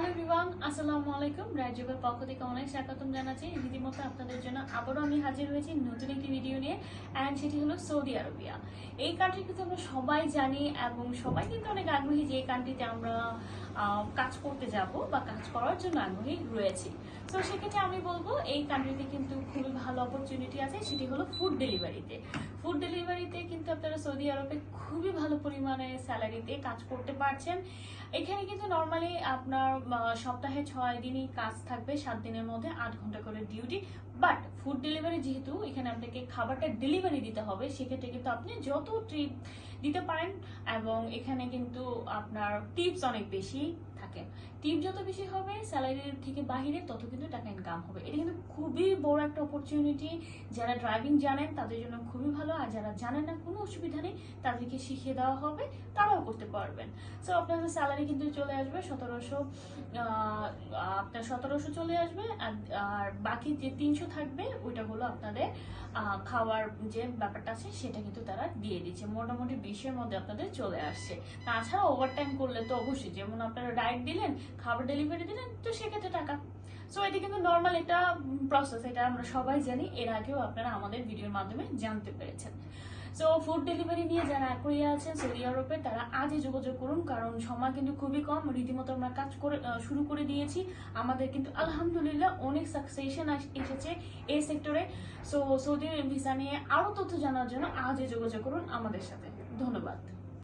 Hello everyone আসসালামু আলাইকুম রাজ্যবের পক্ষ থেকে অনেক স্বাগতম জানাচ্ছি। রীতিমতো আপনাদের জন্য আবারও আমি হাজির হয়েছি নতুন একটি ভিডিও নিয়ে অ্যান্ড সেটি হলো সৌদি আরবিয়া এই কান্ট্রি কিন্তু আমরা সবাই জানি এবং সবাই কিন্তু অনেক আগ্রহী যে এই কান্ট্রিতে আমরা কাজ করতে যাব বা কাজ করার জন্য আগ্রহী রয়েছি। তো সেক্ষেত্রে আমি বলব, এই কান্ট্রিতে কিন্তু খুবই ভালো অপরচুনিটি আছে। সেটি হলো ফুড ডেলিভারিতে ফুড ডেলিভারিতে কিন্তু আপনারা সৌদি আরবে খুবই ভালো পরিমাণে স্যালারিতে কাজ করতে পারছেন। এখানে কিন্তু নর্মালি আপনার সপ্তাহে ছয় দিনই কাজ থাকবে, সাত দিনের মধ্যে আট ঘণ্টা করে ডিউটি বাট ফুড ডেলিভারি যেহেতু, এখানে আপনাকে খাবারটা ডেলিভারি দিতে হবে, সেক্ষেত্রে কিন্তু আপনি যত ট্রিপ দিতে পারেন, এবং এখানে কিন্তু আপনার টিপস অনেক বেশি। থাকে। টিপ যত বেশি হবে স্যালারির থেকে বাহিরে তত কিন্তু টাকা ইনকাম হবে। এটা কিন্তু খুবই বড় একটা অপরচুনিটি যারা ড্রাইভিং জানেন, তাদের জন্য খুবই ভালো। আর যারা জানেন না, কোনো অসুবিধা নেই, তাদেরকে শিখিয়ে দেওয়া হবে, তারাও করতে পারবেন। সো আপনাদের স্যালারি কিন্তু চলে আসবে সতেরোশো আপনার সতেরোশো চলে আসবে। আর- বাকি যে তিনশো থাকবে, ওইটা হলো আপনাদের খাওয়ার যে ব্যাপারটা আছে, সেটা কিন্তু তারা দিয়ে দিচ্ছে। মোটামুটি বিশের মধ্যে আপনাদের চলে আসছে। তাছাড়া ওভারটাইম করলে তো অবশ্যই, যেমন আপনারা ডায়েট দিলেন, খাবার ডেলিভারি দিলেন, তো সেক্ষেত্রে টাকা। সো এটা কিন্তু নর্মাল এটা প্রসেস এটা আমরা সবাই জানি, এর আগেও আপনারা আমাদের ভিডিওর মাধ্যমে জানতে পেরেছেন। সো ফুড ডেলিভারি নিয়ে যারা আগ্রহী আছেন সৌদি আরবে তারা আজই যোগাযোগ করুন, কারণ সময় কিন্তু খুবই কম, রীতিমতো আমরা কাজ করে শুরু করে দিয়েছি। আমাদের কিন্তু আলহামদুলিল্লাহ অনেক সাকসেশন এসেছে এই সেক্টরে সো সৌদি ভিসা নিয়ে আরও তথ্য জানার জন্য আজই যোগাযোগ করুন আমাদের সাথে। ধন্যবাদ।